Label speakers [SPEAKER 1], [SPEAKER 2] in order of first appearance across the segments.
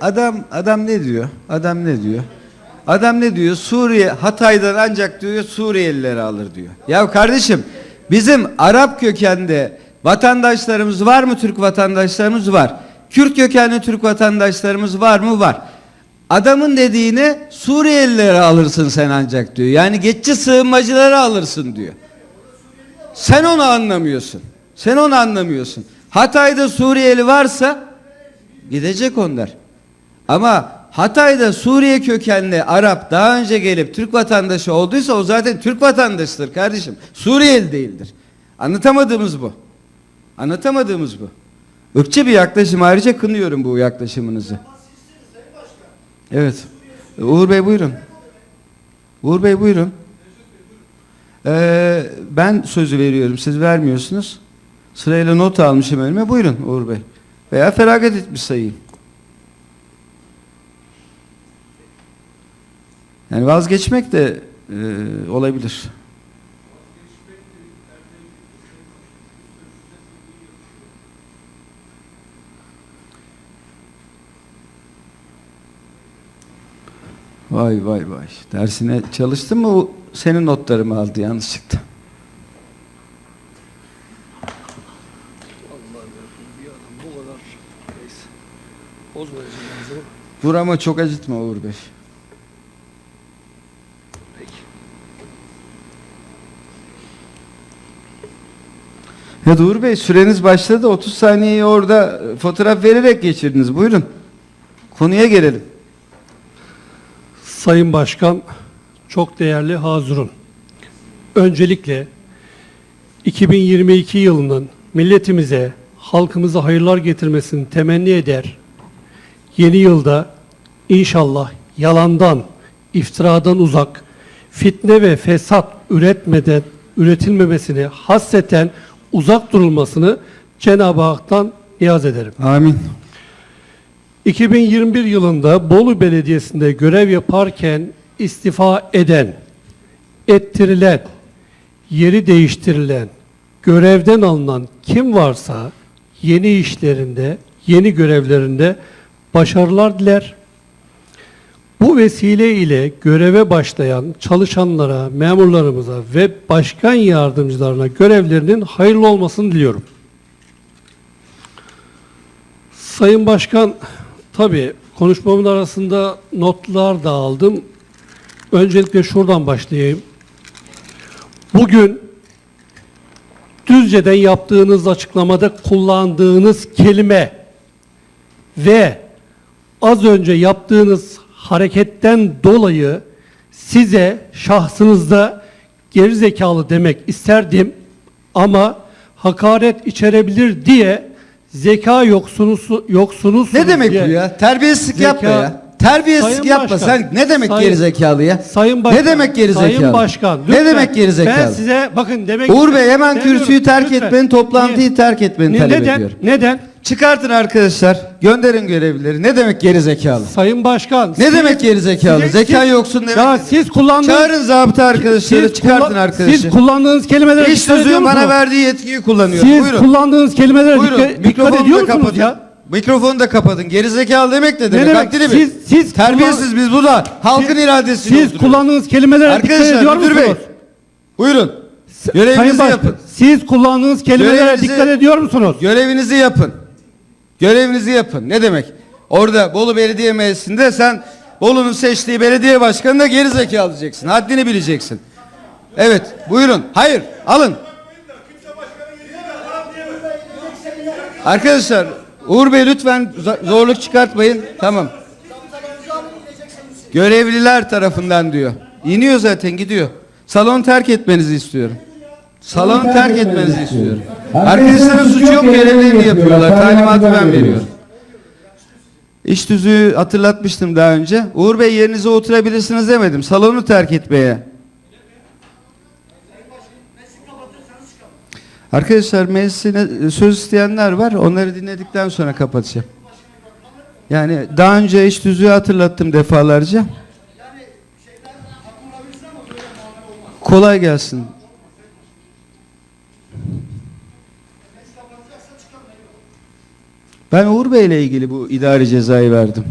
[SPEAKER 1] Adam adam ne diyor? Adam ne diyor? Adam ne diyor? Suriye Hatay'dan ancak diyor Suriyelileri alır diyor. Ya kardeşim bizim Arap kökenli vatandaşlarımız var mı? Türk vatandaşlarımız var. Kürt kökenli Türk vatandaşlarımız var mı? Var. Adamın dediğini Suriyelileri alırsın sen ancak diyor. Yani geçici sığınmacıları alırsın diyor. Sen onu anlamıyorsun. Sen onu anlamıyorsun. Hatay'da Suriyeli varsa Gidecek onlar. Ama Hatay'da Suriye kökenli Arap daha önce gelip Türk vatandaşı olduysa o zaten Türk vatandaşıdır kardeşim. Suriyeli değildir. Anlatamadığımız bu. Anlatamadığımız bu. Irkçı bir yaklaşım ayrıca kınıyorum bu yaklaşımınızı. Evet. Uğur Bey buyurun. Uğur Bey buyurun. Ee, ben sözü veriyorum siz vermiyorsunuz. Sırayla not almışım önüme. Buyurun Uğur Bey. Veya feragat etmiş sayayım. Yani vazgeçmek de e, olabilir. Vay vay vay. Dersine çalıştın mı? Senin notlarımı aldı yanlışlıkla.
[SPEAKER 2] Bir adam bu kadar neyse. Bozmayacağım ağzını.
[SPEAKER 1] Vur ama çok acıtma Uğur Bey.
[SPEAKER 2] Peki.
[SPEAKER 1] Uğur Bey süreniz başladı. 30 saniyeyi orada fotoğraf vererek geçirdiniz. Buyurun. Konuya gelelim.
[SPEAKER 2] Sayın Başkan, çok değerli Hazırun. Öncelikle 2022 yılının milletimize, halkımıza hayırlar getirmesini temenni eder. Yeni yılda inşallah yalandan, iftiradan uzak, fitne ve fesat üretmeden, üretilmemesini, hasseten uzak durulmasını Cenab-ı Hak'tan niyaz ederim.
[SPEAKER 1] Amin.
[SPEAKER 2] 2021 yılında Bolu Belediyesi'nde görev yaparken istifa eden, ettirilen, yeri değiştirilen, görevden alınan kim varsa yeni işlerinde, yeni görevlerinde başarılar diler. Bu vesile ile göreve başlayan çalışanlara, memurlarımıza ve başkan yardımcılarına görevlerinin hayırlı olmasını diliyorum. Sayın Başkan, tabii konuşmamın arasında notlar da aldım. Öncelikle şuradan başlayayım. Bugün Düzce'den yaptığınız açıklamada kullandığınız kelime ve az önce yaptığınız hareketten dolayı size şahsınızda geri zekalı demek isterdim ama hakaret içerebilir diye zeka yoksunusu yoksunuz
[SPEAKER 1] Ne demek
[SPEAKER 2] diye.
[SPEAKER 1] bu ya? Terbiyesizlik
[SPEAKER 2] Zeka-
[SPEAKER 1] yapma ya. Terbiyesizlik
[SPEAKER 2] Sayın
[SPEAKER 1] yapma.
[SPEAKER 2] Başkan,
[SPEAKER 1] Sen ne demek
[SPEAKER 2] Sayın-
[SPEAKER 1] geri zekalı ya?
[SPEAKER 2] Sayın Başkan,
[SPEAKER 1] Ne demek geri zekalı?
[SPEAKER 2] Sayın Başkan,
[SPEAKER 1] Ne
[SPEAKER 2] lütfen.
[SPEAKER 1] demek geri zekalı?
[SPEAKER 2] Ben size bakın demek
[SPEAKER 1] Uğur Bey hemen kürsüyü terk
[SPEAKER 2] lütfen.
[SPEAKER 1] etmeni, toplantıyı
[SPEAKER 2] Niye?
[SPEAKER 1] terk etmeni
[SPEAKER 2] Ne-
[SPEAKER 1] talep
[SPEAKER 2] neden?
[SPEAKER 1] ediyorum.
[SPEAKER 2] Neden?
[SPEAKER 1] Çıkartın arkadaşlar. Gönderin görevlileri. Ne demek geri zekalı?
[SPEAKER 2] Sayın Başkan.
[SPEAKER 1] Ne demek geri zekalı? Zeka yoksun demek.
[SPEAKER 2] Ya siz kullandığınız
[SPEAKER 1] Çağırın zabıta arkadaşları,
[SPEAKER 2] siz
[SPEAKER 1] çıkartın
[SPEAKER 2] kullan-
[SPEAKER 1] arkadaşı.
[SPEAKER 2] Siz kullandığınız kelimelere
[SPEAKER 1] İş
[SPEAKER 2] dikkat ediyor
[SPEAKER 1] sözü bana
[SPEAKER 2] musunuz?
[SPEAKER 1] verdiği yetkiyi kullanıyorum.
[SPEAKER 2] Siz
[SPEAKER 1] Buyurun.
[SPEAKER 2] kullandığınız kelimelere
[SPEAKER 1] Buyurun.
[SPEAKER 2] dikkat, dikkat
[SPEAKER 1] Mikrofonu
[SPEAKER 2] ediyor
[SPEAKER 1] da
[SPEAKER 2] musunuz
[SPEAKER 1] kapatın.
[SPEAKER 2] ya?
[SPEAKER 1] Mikrofonu da kapatın. Geri zekalı demek ne demek?
[SPEAKER 2] demek?
[SPEAKER 1] Haddini bil.
[SPEAKER 2] Siz- siz
[SPEAKER 1] Terbiyesiz biz bu da halkın
[SPEAKER 2] Siz-
[SPEAKER 1] iradesiyle
[SPEAKER 2] Siz
[SPEAKER 1] oturuyoruz.
[SPEAKER 2] kullandığınız kelimelere dikkat ediyor
[SPEAKER 1] Arkadaşlar müdür
[SPEAKER 2] musunuz?
[SPEAKER 1] bey. Buyurun.
[SPEAKER 2] Sayın
[SPEAKER 1] Görevinizi
[SPEAKER 2] Başkan,
[SPEAKER 1] yapın.
[SPEAKER 2] Siz kullandığınız kelimelere
[SPEAKER 1] Görevinizi-
[SPEAKER 2] dikkat ediyor musunuz?
[SPEAKER 1] Görevinizi yapın. Görevinizi yapın. Ne demek? Orada Bolu Belediye Meclisi'nde sen Bolu'nun seçtiği belediye başkanına geri zekalı diyeceksin. Haddini bileceksin. Evet. Buyurun. Hayır. Alın. Arkadaşlar Uğur Bey lütfen zo- zorluk çıkartmayın. Tamam. Görevliler tarafından diyor. İniyor zaten gidiyor. Salon terk etmenizi istiyorum. Salonu terk etmenizi istiyorum. Arkadaşların suçu yok görevlerini yapıyorlar. Talimatı ben veriyorum. İş tüzüğü hatırlatmıştım daha önce. Uğur Bey yerinize oturabilirsiniz demedim. Salonu terk etmeye. Arkadaşlar meclisine söz isteyenler var. Onları dinledikten sonra kapatacağım. Yani daha önce iş tüzüğü hatırlattım defalarca. Kolay gelsin. Ben Uğur Bey ile ilgili bu idari cezayı verdim.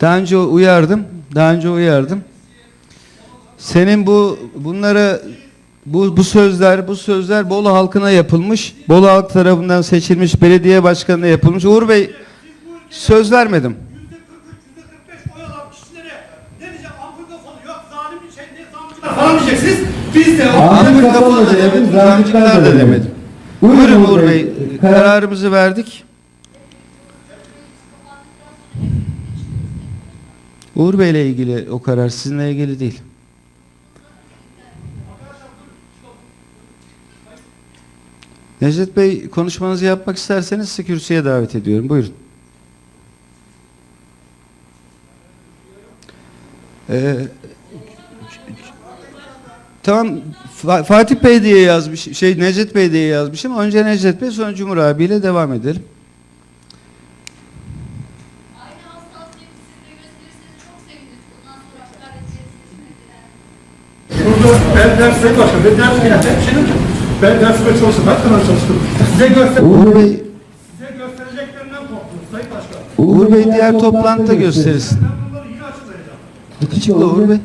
[SPEAKER 1] Daha önce uyardım. Daha önce uyardım. Senin bu bunları bu bu sözler bu sözler Bolu halkına yapılmış. Bolu halk tarafından seçilmiş belediye başkanına yapılmış. Uğur Bey söz vermedim.
[SPEAKER 3] %45 oy alan kişilere ne diyeceğim ampul kafalı yok zalim bir ne savcılar falan diyeceksiniz. Biz de
[SPEAKER 1] Ahmet Kapalı da demedim, Zamcıklar da demedim. Buyurun Uğur Bey, kararımızı verdik. Uğur Bey ile ilgili o karar sizinle ilgili değil. Necdet Bey konuşmanızı yapmak isterseniz sizi kürsüye davet ediyorum. Buyurun. Ee, Tamam Fa- Fatih Bey diye yazmış şey Necdet Bey diye yazmışım. Önce Necdet Bey sonra Cumhur abiyle devam edelim.
[SPEAKER 4] Aynı hassasiyeti siz de gösterirseniz çok seviniriz. Bundan sonra hakaret edilmesi
[SPEAKER 3] burada ben ders sayı başkanım. Ben ders geldim. Şimdi ben dersime çalıştım. Ben kadar çalıştım. Size göster
[SPEAKER 1] Uğur Bey
[SPEAKER 3] size göstereceklerinden korktunuz Sayın Başkan.
[SPEAKER 1] Uğur Bey diğer toplantıda gösterirsin.
[SPEAKER 3] Ben bunları yine açıklayacağım.
[SPEAKER 1] Açıkla Uğur Bey.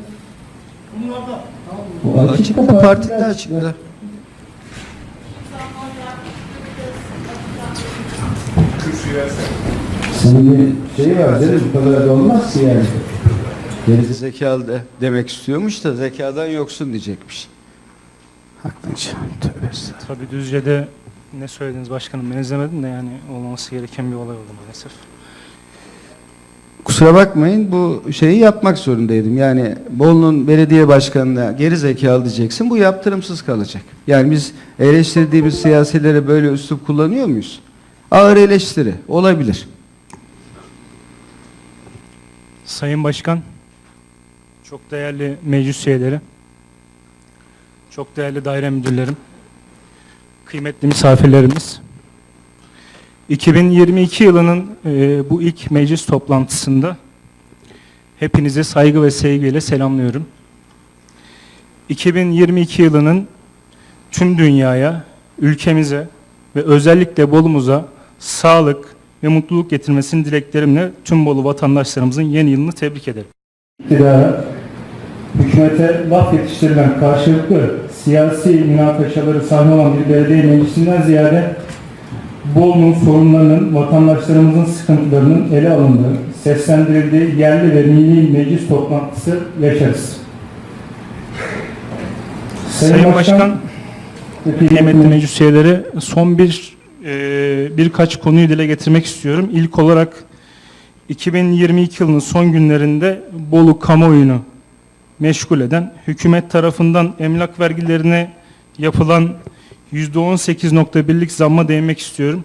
[SPEAKER 3] Bunlarda
[SPEAKER 1] Açıkla partide açıkla.
[SPEAKER 5] Senin bir şey var değil mi? Bu kadar da olmaz ki yani.
[SPEAKER 1] Geri zekalı de demek istiyormuş da zekadan yoksun diyecekmiş. Haklıymış. Tövbe estağfurullah.
[SPEAKER 6] Tabii Düzce'de ne söylediniz başkanım ben izlemedim de yani olmaması gereken bir olay oldu maalesef.
[SPEAKER 1] Kusura bakmayın bu şeyi yapmak zorundaydım. Yani Bolu'nun belediye başkanına geri zekalı diyeceksin. Bu yaptırımsız kalacak. Yani biz eleştirdiğimiz siyasilere böyle üslup kullanıyor muyuz? Ağır eleştiri olabilir.
[SPEAKER 6] Sayın Başkan, çok değerli meclis üyeleri, çok değerli daire müdürlerim, kıymetli misafirlerimiz. 2022 yılının e, bu ilk meclis toplantısında hepinize saygı ve sevgiyle selamlıyorum. 2022 yılının tüm dünyaya, ülkemize ve özellikle Bolu'muza sağlık ve mutluluk getirmesini dileklerimle tüm Bolu vatandaşlarımızın yeni yılını tebrik ederim.
[SPEAKER 5] İktidara, hükümete laf yetiştirilen karşılıklı siyasi münakaşaları sahne olan bir belediye meclisinden ziyade Bolu'nun sorunlarının, vatandaşlarımızın sıkıntılarının ele alındığı, seslendirildiği yerli ve milli meclis toplantısı yaşarız.
[SPEAKER 6] Sayın Başkan, kıymetli meclis üyeleri son bir e, birkaç konuyu dile getirmek istiyorum. İlk olarak 2022 yılının son günlerinde Bolu kamuoyunu meşgul eden hükümet tarafından emlak vergilerine yapılan %18.1'lik zamma değinmek istiyorum.